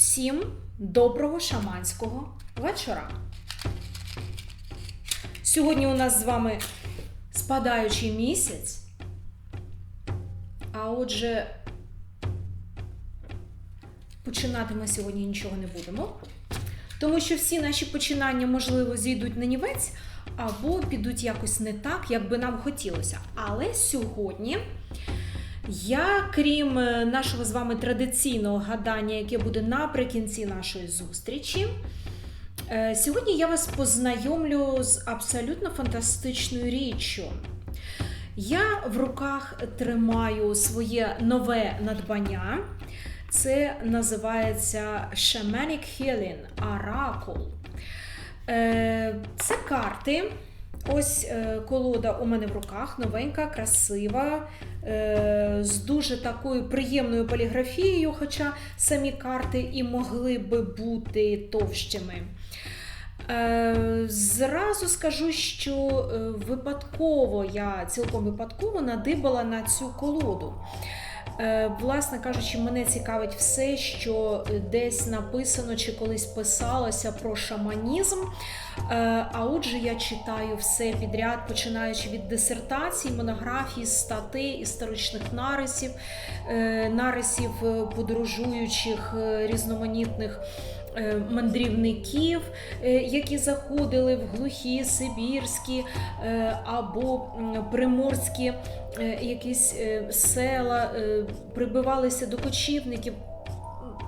Всім доброго шаманського вечора. Сьогодні у нас з вами спадаючий місяць. А отже, починати ми сьогодні нічого не будемо, тому що всі наші починання, можливо, зійдуть на нівець або підуть якось не так, як би нам хотілося. Але сьогодні. Я, крім е, нашого з вами традиційного гадання, яке буде наприкінці нашої зустрічі, е, сьогодні я вас познайомлю з абсолютно фантастичною річчю. Я в руках тримаю своє нове надбання. Це називається Shamanic Healing Oracle. Е, Це карти. Ось е, колода у мене в руках, новенька, красива, е, з дуже такою приємною поліграфією, хоча самі карти і могли би бути товщими. Е, Зразу скажу, що випадково я цілком випадково надибала на цю колоду. Е, Власне кажучи, мене цікавить все, що десь написано чи колись писалося про шаманізм. Е, А отже, я читаю все підряд, починаючи від дисертацій, монографій, статей, історичних нарисів, е, нарисів е, подорожуючих е, різноманітних. Е, Мандрівників, е, які заходили в глухі сибірські е, або приморські якісь села, прибивалися до кочівників.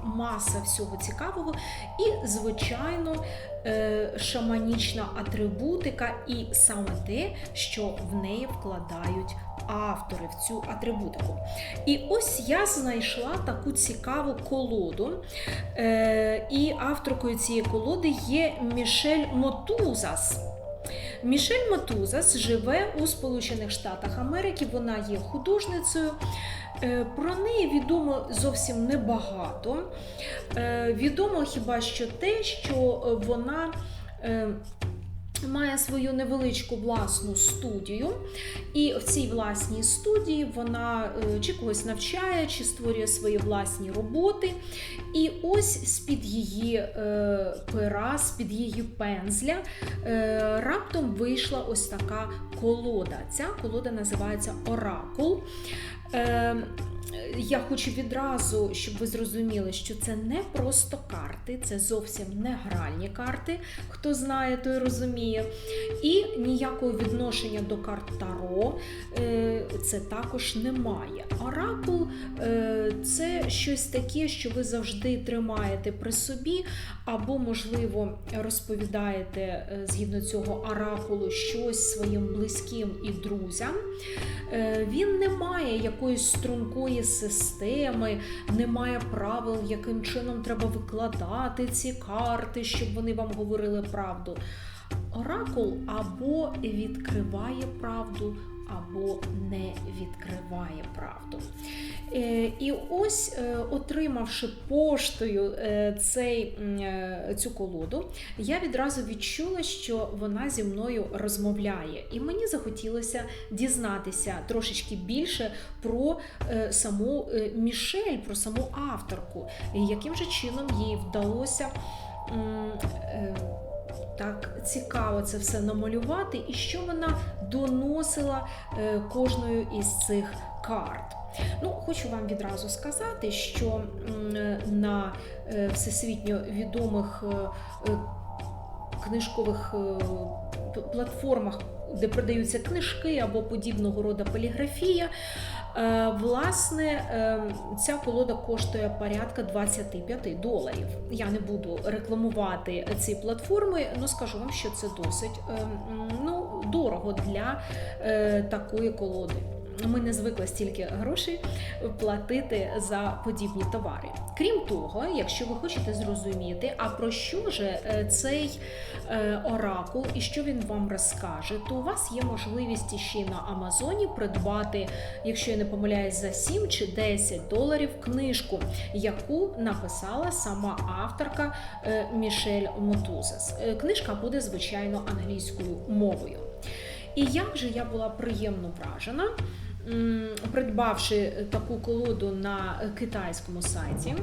Маса всього цікавого, і, звичайно, е, шаманічна атрибутика, і саме те, що в неї вкладають автори в цю атрибутику. І ось я знайшла таку цікаву колоду. Е, І авторкою цієї колоди є Мішель Мотузас. Мішель Матузас живе у Сполучених Штатах Америки. Вона є художницею. Е, Про неї відомо зовсім небагато. Е, Відомо хіба що те, що вона е, має свою невеличку власну студію, і в цій власній студії вона е, чи когось навчає, чи створює свої власні роботи. І ось з-під її е, пера, з-під її пензля е, раптом вийшла ось така колода. Ця колода називається Оракул. Я хочу відразу, щоб ви зрозуміли, що це не просто карти, це зовсім не гральні карти. Хто знає, той розуміє. І ніякого відношення до карт Таро е, це також немає. Оракул е, це щось таке, що ви завжди тримаєте при собі, або, можливо, розповідаєте е, згідно цього оракулу щось своїм близьким і друзям. Він не має якоїсь стрункої системи, немає правил, яким чином треба викладати ці карти, щоб вони вам говорили правду. Оракул або відкриває правду, або не відкриває правду. Е, І ось, е, отримавши поштою е, цей, цю колоду, я відразу відчула, що вона зі мною розмовляє. І мені захотілося дізнатися трошечки більше про саму Мішель, про саму авторку, яким же чином їй вдалося. Так цікаво це все намалювати, і що вона доносила е, кожною із цих карт. Ну, хочу вам відразу сказати, що на е, всесвітньо відомих е, книжкових платформах, де продаються книжки або подібного роду поліграфія, е, власне, е, ця колода коштує порядка 25 доларів. Я не буду рекламувати ці платформи, але скажу вам, що це досить е, ну, дорого для такої колоди. Ми не звикли стільки грошей платити за подібні товари. Крім того, якщо ви хочете зрозуміти, а про що же е, цей е, оракул і що він вам розкаже, то у вас є можливість ще на Амазоні придбати, якщо я не помиляюсь, за 7 чи 10 доларів книжку, яку написала сама авторка е, Мішель Мотузес. Книжка буде, звичайно, англійською мовою. І як же я була приємно вражена, придбавши таку колоду на китайському сайті.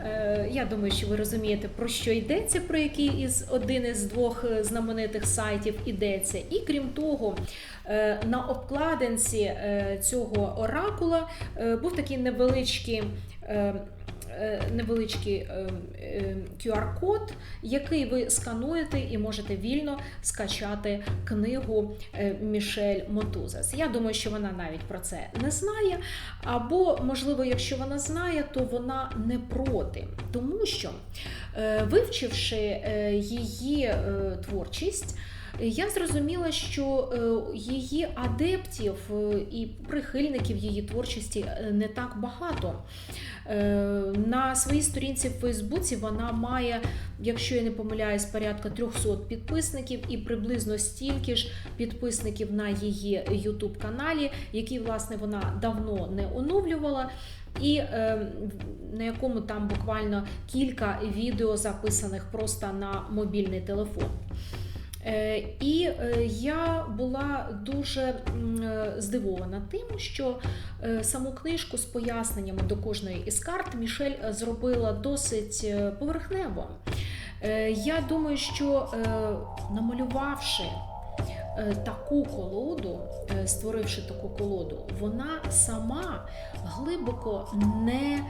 Е, Я думаю, що ви розумієте, про що йдеться, про який із один із двох е, знаменитих сайтів йдеться. І крім того, е, на обкладинці е, цього оракула е, був такий невеличкий. е, е, Невеличкий е, е, QR-код, який ви скануєте і можете вільно скачати книгу е, Мішель Мотузес. Я думаю, що вона навіть про це не знає. Або, можливо, якщо вона знає, то вона не проти. Тому що, е, вивчивши е, її творчість, я зрозуміла, що е, її адептів е, і прихильників її творчості е, не так багато. На своїй сторінці в Фейсбуці вона має, якщо я не помиляюсь, порядка 300 підписників і приблизно стільки ж підписників на її YouTube каналі, який власне вона давно не оновлювала. І е, на якому там буквально кілька відео записаних просто на мобільний телефон. Е, І е, я була дуже е, здивована тим, що саму книжку з поясненнями до кожної із карт Мішель зробила досить поверхнево. Я думаю, що намалювавши таку колоду, створивши таку колоду, вона сама глибоко не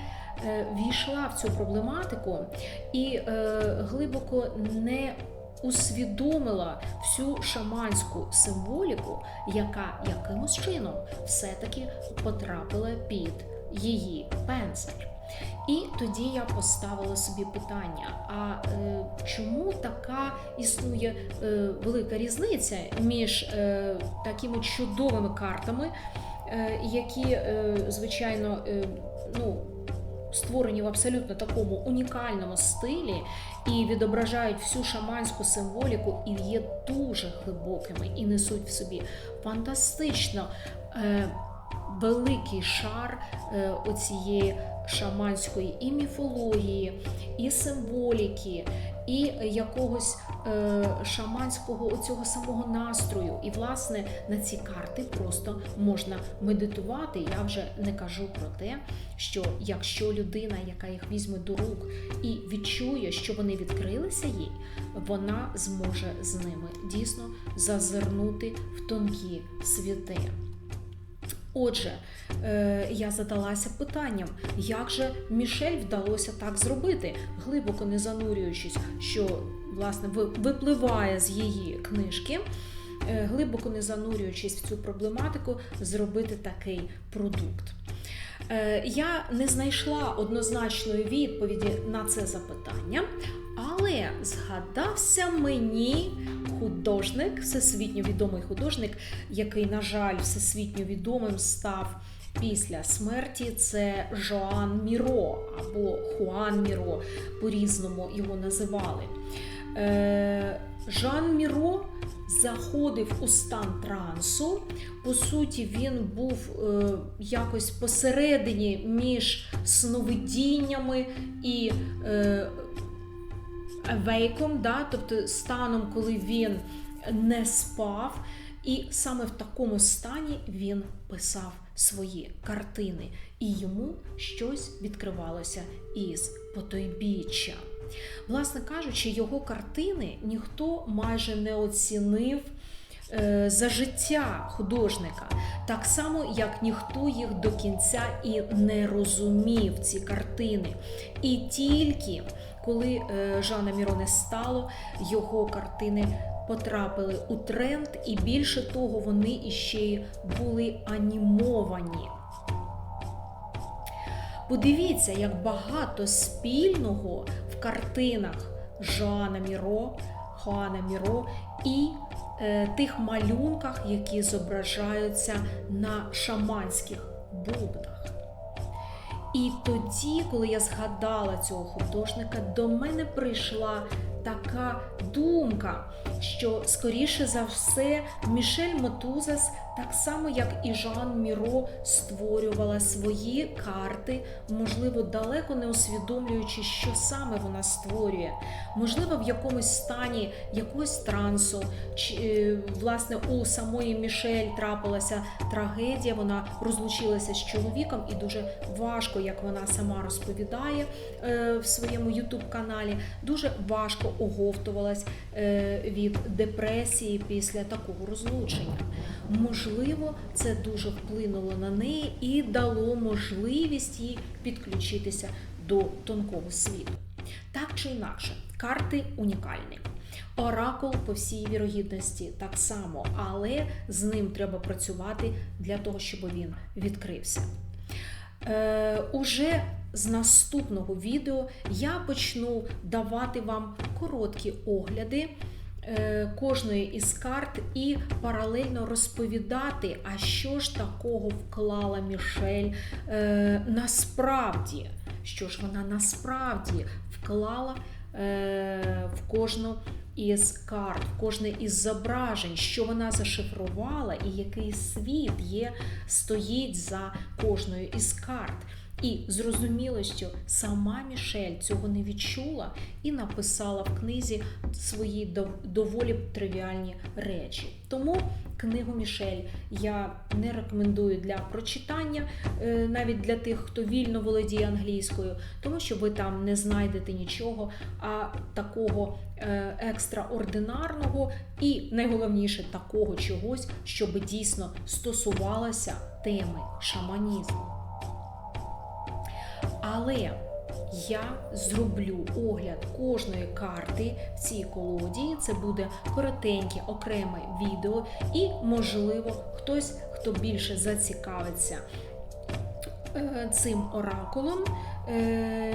війшла в цю проблематику і глибоко не усвідомила всю шаманську символіку, яка якимось чином все-таки потрапила під її пензель. І тоді я поставила собі питання: а е, чому така існує е, велика різниця між е, такими чудовими картами, е, які, е, звичайно, е, ну, створені в абсолютно такому унікальному стилі і відображають всю шаманську символіку, і є дуже глибокими і несуть в собі фантастично е, великий шар е, оцієї шаманської і міфології, і символіки, і якогось е, шаманського оцього самого настрою. І, власне, на ці карти просто можна медитувати. Я вже не кажу про те, що якщо людина, яка їх візьме до рук і відчує, що вони відкрилися їй, вона зможе з ними дійсно зазирнути в тонкі світи. Отже, е, я задалася питанням, як же Мішель вдалося так зробити, глибоко не занурюючись, що власне випливає з її книжки, е, глибоко не занурюючись в цю проблематику, зробити такий продукт. Е, Я не знайшла однозначної відповіді на це запитання, але згадався мені художник, всесвітньо відомий художник, який, на жаль, всесвітньо відомим став після смерті. Це Жоан Міро або Хуан Міро, по-різному його називали. Е, Жан Міро заходив у стан трансу. По суті, він був е, якось посередині між сновидіннями і е, вейком, да, тобто станом, коли він не спав. І саме в такому стані він писав свої картини, і йому щось відкривалося із потойбіччя. Власне кажучи, його картини ніхто майже не оцінив е, за життя художника, так само, як ніхто їх до кінця і не розумів, ці картини. І тільки коли е, Жана Міро не стало, його картини потрапили у тренд, і більше того, вони іще й були анімовані. Подивіться, як багато спільного в картинах Жана Міро, Хуана Міро і е, тих малюнках, які зображаються на шаманських бубнах. І тоді, коли я згадала цього художника, до мене прийшла така думка, що скоріше за все Мішель Мотузас Так само, як і Жан Міро створювала свої карти, можливо, далеко не усвідомлюючи, що саме вона створює. Можливо, в якомусь стані якогось трансу, чи е, власне у самої Мішель трапилася трагедія. Вона розлучилася з чоловіком, і дуже важко, як вона сама розповідає е, в своєму ютуб-каналі, дуже важко оговтувалась е, від депресії після такого розлучення. Можливо, це дуже вплинуло на неї і дало можливість їй підключитися до тонкого світу. Так чи інакше, карти унікальні. Оракул, по всій вірогідності, так само, але з ним треба працювати для того, щоб він відкрився. Е, уже з наступного відео я почну давати вам короткі огляди кожної із карт і паралельно розповідати, а що ж такого вклала Мішель е, насправді, що ж вона насправді вклала е, в кожну із карт, в кожне із зображень, що вона зашифрувала, і який світ є, стоїть за кожною із карт. І зрозуміло, що сама Мішель цього не відчула і написала в книзі свої доволі тривіальні речі. Тому книгу Мішель я не рекомендую для прочитання, е, навіть для тих, хто вільно володіє англійською, тому що ви там не знайдете нічого, а такого е, екстраординарного і найголовніше такого чогось, щоб дійсно стосувалося теми шаманізму. Але я зроблю огляд кожної карти в цій колоді. Це буде коротеньке окреме відео, і, можливо, хтось, хто більше зацікавиться е, цим оракулом,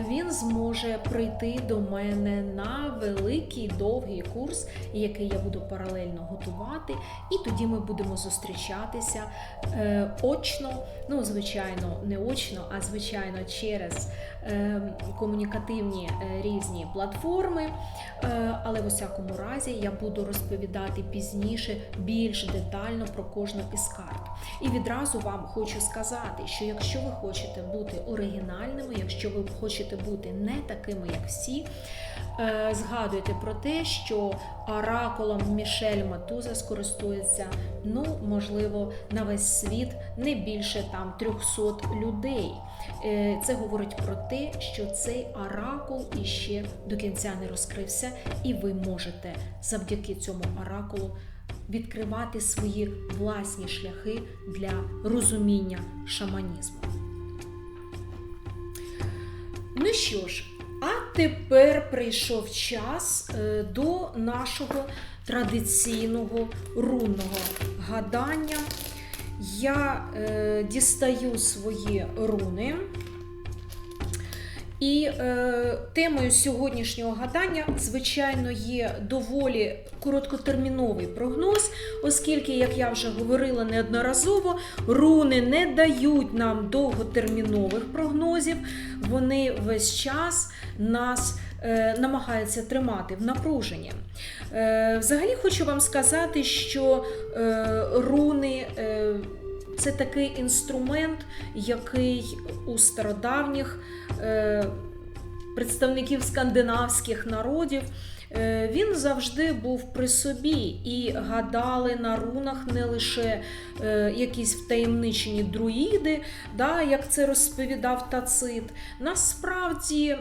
він зможе прийти до мене на великий довгий курс, який я буду паралельно готувати, і тоді ми будемо зустрічатися е, очно, ну, звичайно, не очно, а звичайно через е, комунікативні е, різні платформи. Е, Але в усякому разі я буду розповідати пізніше більш детально про кожну із карт. І відразу вам хочу сказати, що якщо ви хочете бути оригінальними, якщо ви хочете бути не такими, як всі, е, згадуйте про те, що оракулом Мішель Матуза скористується, ну, можливо, на весь світ не більше там 300 людей. Е, Це говорить про те, що цей оракул іще до кінця не розкрився, і ви можете завдяки цьому оракулу відкривати свої власні шляхи для розуміння шаманізму. Ну що ж, а тепер прийшов час е, до нашого традиційного рунного гадання. Я е, дістаю свої руни. І е, темою сьогоднішнього гадання, звичайно, є доволі короткотерміновий прогноз, оскільки, як я вже говорила неодноразово, руни не дають нам довготермінових прогнозів. Вони весь час нас е, намагаються тримати в напруженні. Е, взагалі хочу вам сказати, що е, руни. Е, це такий інструмент, який у стародавніх е, представників скандинавських народів е, він завжди був при собі і гадали на рунах не лише е, якісь втаємничені друїди, да, як це розповідав Тацит. Насправді.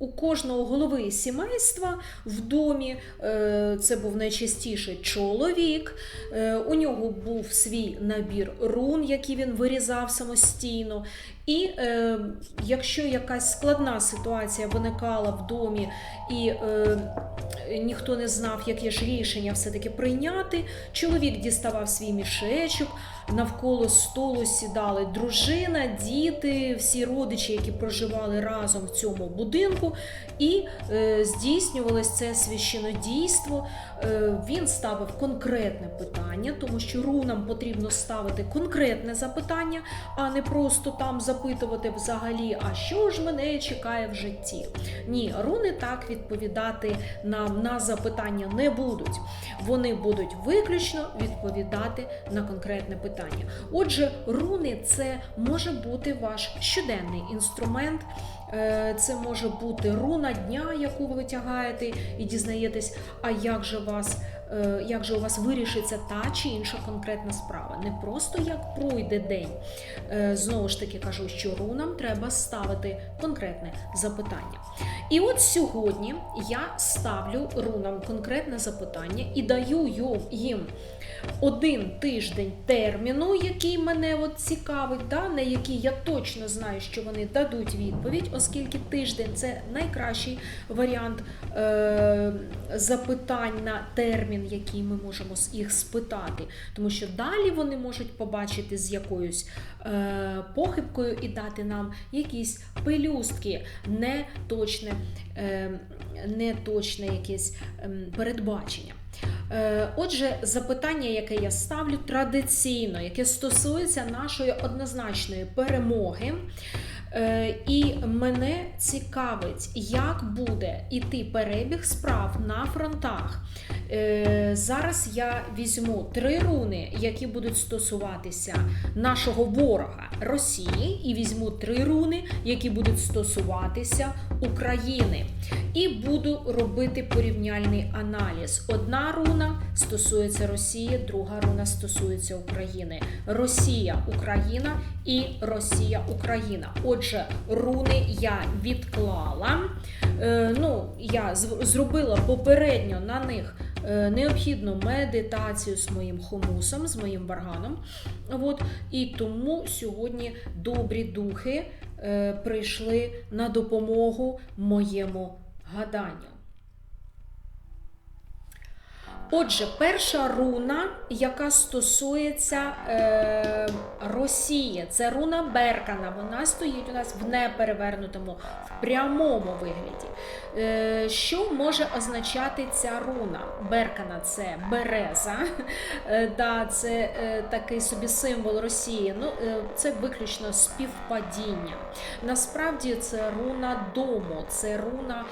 У кожного голови сімейства в домі е, це був найчастіше чоловік. Е, У нього був свій набір рун, які він вирізав самостійно. І е, якщо якась складна ситуація виникала в домі, і е, ніхто не знав, яке ж рішення все-таки прийняти, чоловік діставав свій мішечок, навколо столу сідали дружина, діти, всі родичі, які проживали разом в цьому будинку, і е, здійснювалось це священодійство. Е, він ставив конкретне питання, тому що рунам потрібно ставити конкретне запитання, а не просто там запитання запитувати взагалі, а що ж мене чекає в житті. Ні, руни так відповідати нам на запитання не будуть. Вони будуть виключно відповідати на конкретне питання. Отже, руни це може бути ваш щоденний інструмент. Е, Це може бути руна дня, яку ви витягаєте і дізнаєтесь, а як же вас, як же у вас вирішиться та чи інша конкретна справа. Не просто як пройде день. Е, Знову ж таки кажу, що рунам треба ставити конкретне запитання. І от сьогодні я ставлю рунам конкретне запитання і даю їм один тиждень терміну, який мене от цікавить, да, на який я точно знаю, що вони дадуть відповідь, оскільки тиждень це найкращий варіант е, запитань на термін, який ми можемо їх спитати. Тому що далі вони можуть побачити з якоюсь е, похибкою і дати нам якісь пелюстки, неточне, е, неточне якесь ем, передбачення. Е, Отже, запитання, яке я ставлю традиційно, яке стосується нашої однозначної перемоги. Е, І мене цікавить, як буде іти перебіг справ на фронтах. Е, Зараз я візьму три руни, які будуть стосуватися нашого ворога Росії, і візьму три руни, які будуть стосуватися України. І буду робити порівняльний аналіз. Одна руна стосується Росії, друга руна стосується України. Росія, Україна і Росія, Україна. Отже, руни я відклала. Е, ну, я зробила попередньо на них необхідну медитацію з моїм хомусом, з моїм барганом. От, і тому сьогодні добрі духи е, прийшли на допомогу моєму гаданню. Отже, перша руна, яка стосується е, Росії, це руна Беркана. Вона стоїть у нас в неперевернутому, в прямому вигляді. Е, що може означати ця руна? Беркана це береза, е, да, це е, такий собі символ Росії. Ну, е, це виключно співпадіння. Насправді це руна дому, це руна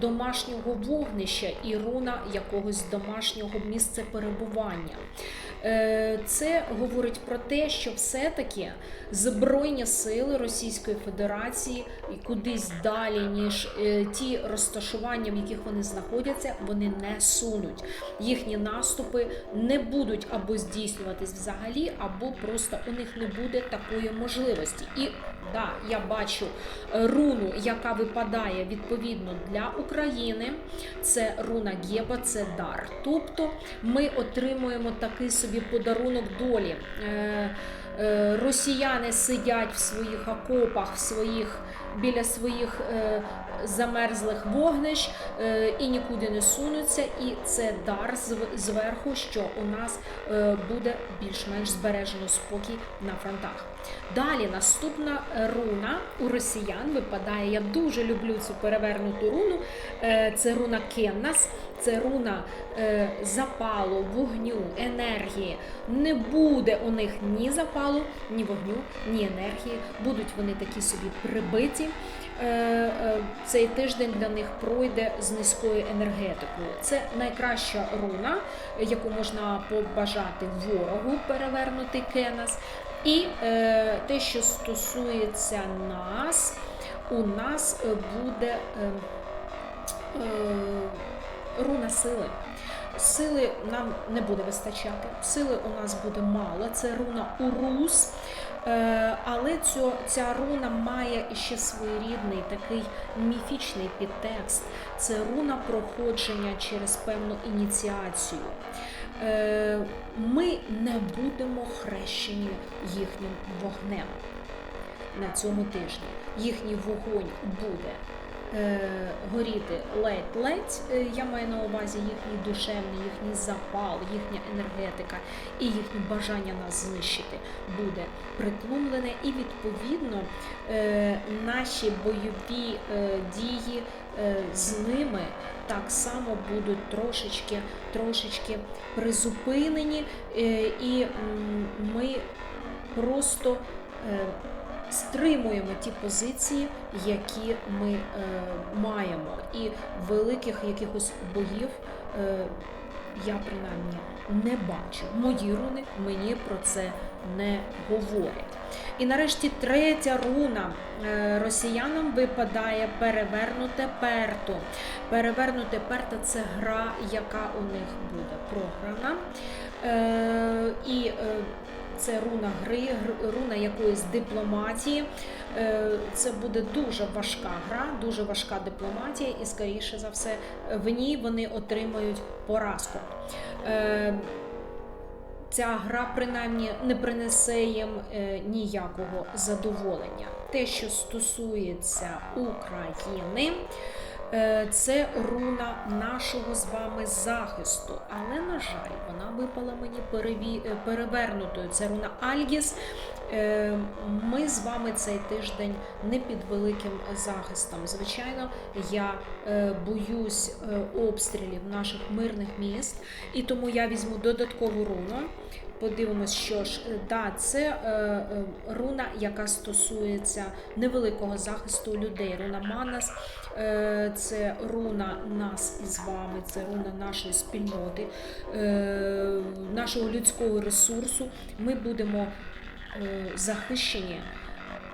домашнього вогнища і руна якогось домашнього місця перебування. Е, Це говорить про те, що все-таки Збройні сили Російської Федерації кудись далі, ніж е, ті розташування, в яких вони знаходяться, вони не сунуть. Їхні наступи не будуть або здійснюватись взагалі, або просто у них не буде такої можливості. І да, я бачу е, руну, яка випадає відповідно для України. Це руна Геба, це дар. Тобто ми отримуємо такий собі подарунок долі. Е, е, Росіяни сидять в своїх окопах, в своїх біля своїх замерзлих вогнищ е, і нікуди не сунуться. І це дар зв- зверху, що у нас е, буде більш-менш збережено спокій на фронтах. Далі наступна руна у росіян випадає. Я дуже люблю цю перевернуту руну. Е, Це руна Кеннас, це руна запалу, вогню, енергії. Не буде у них ні запалу, ні вогню, ні енергії. Будуть вони такі собі прибиті. Е, е, Цей тиждень для них пройде з низькою енергетикою. Це найкраща руна, яку можна побажати ворогу перевернути Кенас. І е, те, що стосується нас, у нас буде руна сили. Сили нам не буде вистачати. Сили у нас буде мало. Це руна Урус. Е, але цю, ця руна має ще своєрідний такий міфічний підтекст. Це руна проходження через певну ініціацію. Е, ми не будемо хрещені їхнім вогнем на цьому тижні. Їхній вогонь буде горіти ледь-ледь. Е, Я маю на увазі їхній душевний, їхній запал, їхня енергетика і їхнє бажання нас знищити буде притлумлене. І відповідно е, наші бойові е, дії е, з ними так само будуть трошечки, трошечки призупинені, е, і ми просто. Стримуємо ті позиції, які ми е, маємо. І великих якихось боїв е, я принаймні не бачу. Мої руни мені про це не говорять. І нарешті третя руна Е, росіянам випадає перевернуте перто. Перевернуте перто це гра, яка у них буде програна. І це руна гри, руна якоїсь дипломатії. Е, Це буде дуже важка гра, дуже важка дипломатія, і скоріше за все в ній вони отримають поразку. Е, Ця гра принаймні не принесе їм е, ніякого задоволення. Те, що стосується України, це руна нашого з вами захисту. Але, на жаль, вона випала мені переві... е, перевернутою. Це руна Альгіс. Е, Ми з вами цей тиждень не під великим захистом. Звичайно, я е, боюсь е, обстрілів наших мирних міст, і тому я візьму додаткову руну. Подивимось, що ж е, да, це е, е, руна, яка стосується невеликого захисту людей. Руна Манас, це руна нас із вами, це руна нашої спільноти, нашого людського ресурсу. Ми будемо захищені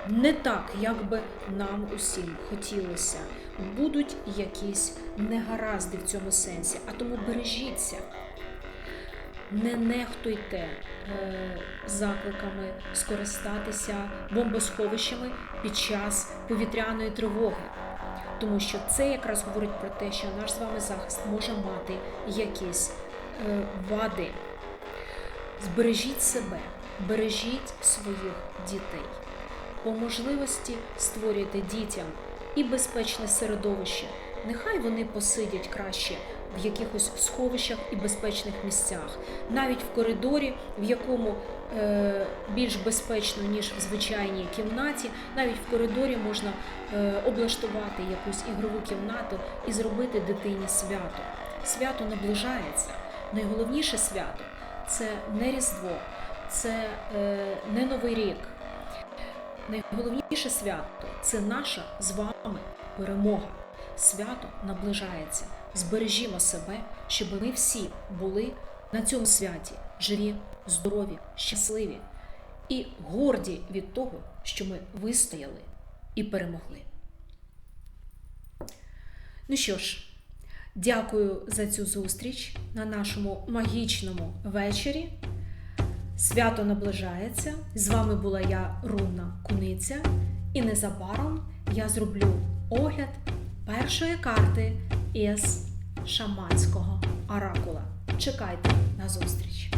не так, як би нам усім хотілося. Будуть якісь негаразди в цьому сенсі, а тому бережіться. Не нехтуйте е, закликами скористатися бомбосховищами під час повітряної тривоги, тому що це якраз говорить про те, що наш з вами захист може мати якісь е, вади. Збережіть себе, бережіть своїх дітей. По можливості створюйте дітям і безпечне середовище. Нехай вони посидять краще в якихось сховищах і безпечних місцях, навіть в коридорі, в якому е, більш безпечно, ніж в звичайній кімнаті, навіть в коридорі можна е, облаштувати якусь ігрову кімнату і зробити дитині свято. Свято наближається. Найголовніше свято це не Різдво, це е, не Новий рік. Найголовніше свято це наша з вами перемога. Свято наближається. Збережімо себе, щоб ми всі були на цьому святі живі, здорові, щасливі і горді від того, що ми вистояли і перемогли. Ну що ж, дякую за цю зустріч на нашому магічному вечорі. Свято наближається. З вами була я, Рунна Куниця, і незабаром я зроблю огляд першої карти із шаманського оракула. Чекайте на зустріч!